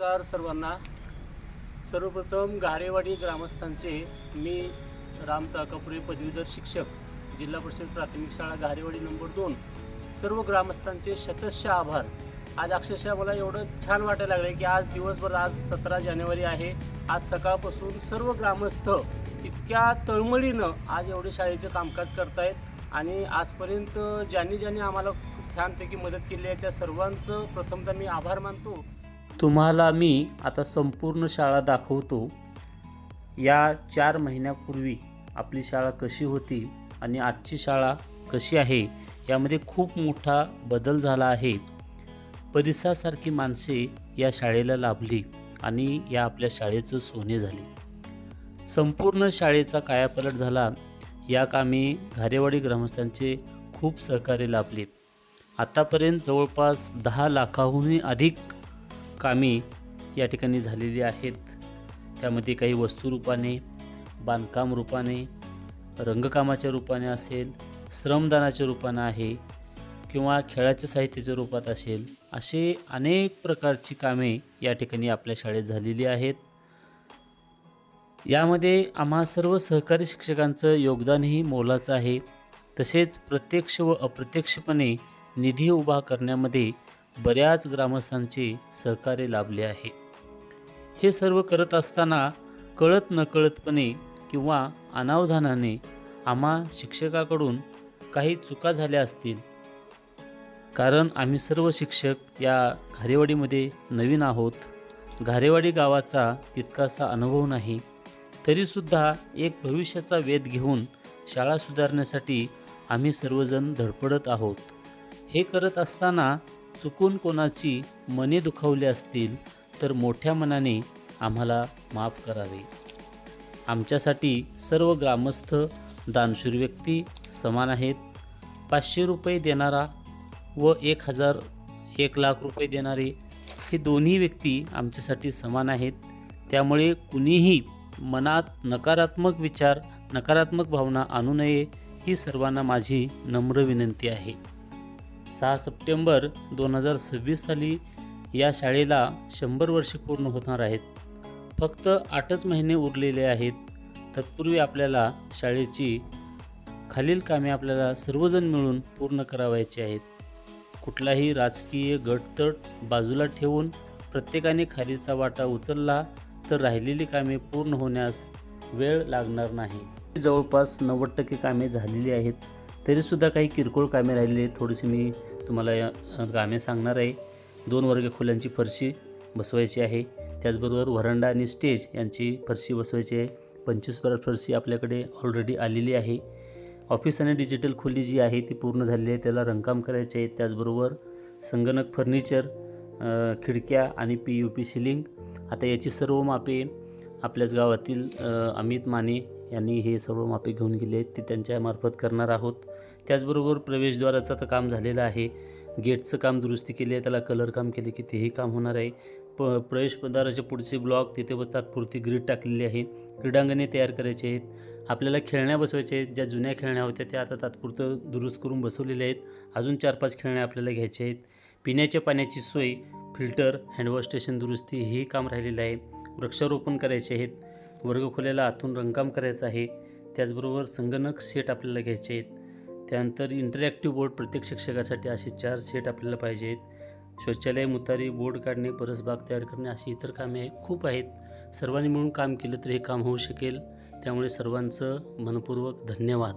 नमस्कार सर्वांना. सर्वप्रथम घारेवाडी ग्रामस्थांचे मी राम चाकापुरे पदवीधर शिक्षक जिल्हा परिषद प्राथमिक शाळा घारेवाडी नंबर दोन. सर्व ग्रामस्थांचे शतशः आभार. आज अक्षरशः मला एवढं छान वाटायला लागलं की आज दिवसभर आज सतरा जानेवारी आहे. आज सकाळपासून सर्व ग्रामस्थ इतक्या तळमळीनं आज एवढे शाळेचं कामकाज करतायत आणि आजपर्यंत ज्यांनी ज्यांनी आम्हाला खूप छानपैकी मदत केली आहे त्या सर्वांचं प्रथमतः मी आभार मानतो. तुम्हाला मी आता संपूर्ण शाळा दाखवतो. या चार महिन्यापूर्वी आपली शाळा कशी होती आणि आजची शाळा कशी आहे यामध्ये खूप मोठा बदल झाला आहे. परिसासारखी माणसे या शाळेला लाभली आणि या आपल्या शाळेचं सोने झाले. संपूर्ण शाळेचा कायापलट झाला. या कामी घारेवाडी ग्रामस्थांचे खूप सहकार्य लाभले. आतापर्यंत जवळपास दहा लाखाहूनही अधिक कामे या ठिकाणी झालेली आहेत. त्यामध्ये काही वस्तुरूपाने बांधकाम रूपाने रंगकामाच्या रूपाने असेल श्रमदानाच्या रूपाने आहे किंवा खेळाच्या साहित्याच्या रूपात असेल असे अनेक प्रकारची कामे या ठिकाणी आपल्या शाळेत झालेली आहेत. यामध्ये आम्हा सर्व सहकारी शिक्षकांचं योगदानही मोलाचं आहे. तसेच प्रत्यक्ष व अप्रत्यक्षपणे निधी उभा करण्यामध्ये बऱ्याच ग्रामस्थांचे सहकार्य लाभले आहे. हे सर्व करत असताना कळत नकळतपणे किंवा अनावधानाने आम्हा शिक्षकाकडून काही चुका झाल्या असतील. कारण आम्ही सर्व शिक्षक या घारेवाडीमध्ये नवीन आहोत. घारेवाडी गावाचा तितकासा अनुभव नाही. तरीसुद्धा एक भविष्याचा वेध घेऊन शाळा सुधारण्यासाठी आम्ही सर्वजण धडपडत आहोत. हे करत असताना चुकून कोणाची मने दुखावली असतील तर मोठ्या मनाने आम्हाला माफ करावे. आमच्यासाठी सर्व ग्रामस्थ दानशूर व्यक्ती समान आहेत. पाचशे रुपये देणारा व एक हजार एक लाख रुपये देणारे हे दोन्ही व्यक्ती आमच्यासाठी समान आहेत. त्यामुळे कुणीही मनात नकारात्मक विचार नकारात्मक भावना आणू नये ही सर्वांना माझी नम्र विनंती आहे. सहा सप्टेंबर दोन हजार सव्वीस साली या शाळेला शंभर वर्षे पूर्ण होणार आहेत. फक्त आठच महिने उरलेले आहेत. तत्पूर्वी आपल्याला शाळेची खालील कामे आपल्याला सर्वजण मिळून पूर्ण करावायची आहेत. कुठलाही राजकीय गटतट बाजूला ठेवून प्रत्येकाने खालीचा वाटा उचलला तर राहिलेली कामे पूर्ण होण्यास वेळ लागणार नाही. जवळपास नव्वद टक्के कामे झालेली आहेत. तरीसुद्धा काही किरकोळ कामे राहिलेली आहेत. थोडीशी मी तुम्हाला या कामे सांगणार आहे. दोन वर्ग खोल्यांची फरशी बसवायची आहे. त्याचबरोबर व्हरांडा आणि स्टेज यांची फरशी बसवायची आहे. पंचवीस पर फरशी आपल्याकडे ऑलरेडी आलेली आहे. ऑफिस आणि डिजिटल खोली जी आहे ती पूर्ण झालेली आहे. त्याला रंगकाम करायचे आहे. त्याचबरोबर संगणक फर्निचर खिडक्या आणि पी यू पी सिलिंग. आता याची सर्व मापे आपल्याच गावातील अमित माने यांनी हे सर्व मापे घेऊन गेले आहेत. ते त्यांच्यामार्फत करणार आहोत. त्याचबरोबर प्रवेशद्वाराचं आता काम झालेलं आहे. गेटचं काम दुरुस्ती केली आहे. त्याला कलर काम केले की तेही काम होणार आहे. प प्रवेशद्वाराचे पुढचे ब्लॉक तिथे व तात्पुरती ग्रीड टाकलेली आहे. क्रीडांगणे तयार करायचे आहेत. आपल्याला खेळण्या बसवायच्या आहेत. ज्या जुन्या खेळण्या होत्या त्या आता तात्पुरतं दुरुस्त करून बसवलेल्या आहेत. अजून चार पाच खेळण्या आपल्याला घ्यायच्या आहेत. पिण्याच्या पाण्याची सोय फिल्टर हँडवॉश स्टेशन दुरुस्ती हेही काम राहिलेलं आहे. वृक्षारोपण करायचे आहेत. वर्गखोल्याला आतून रंगकाम करायचं आहे. त्याचबरोबर संगणक सेट आपल्याला घ्यायचे आहेत. त्यानंतर इंटरॅक्टिव्ह बोर्ड प्रत्येक शिक्षकासाठी असे चार सेट आपल्याला पाहिजे आहेत शौचालय मुतारी बोर्ड काढणे परसबाग तयार करणे अशी इतर कामे खूप आहेत. सर्वांनी मिळून काम केलं तर हे काम होऊ शकेल. त्यामुळे सर्वांचं मनपूर्वक धन्यवाद.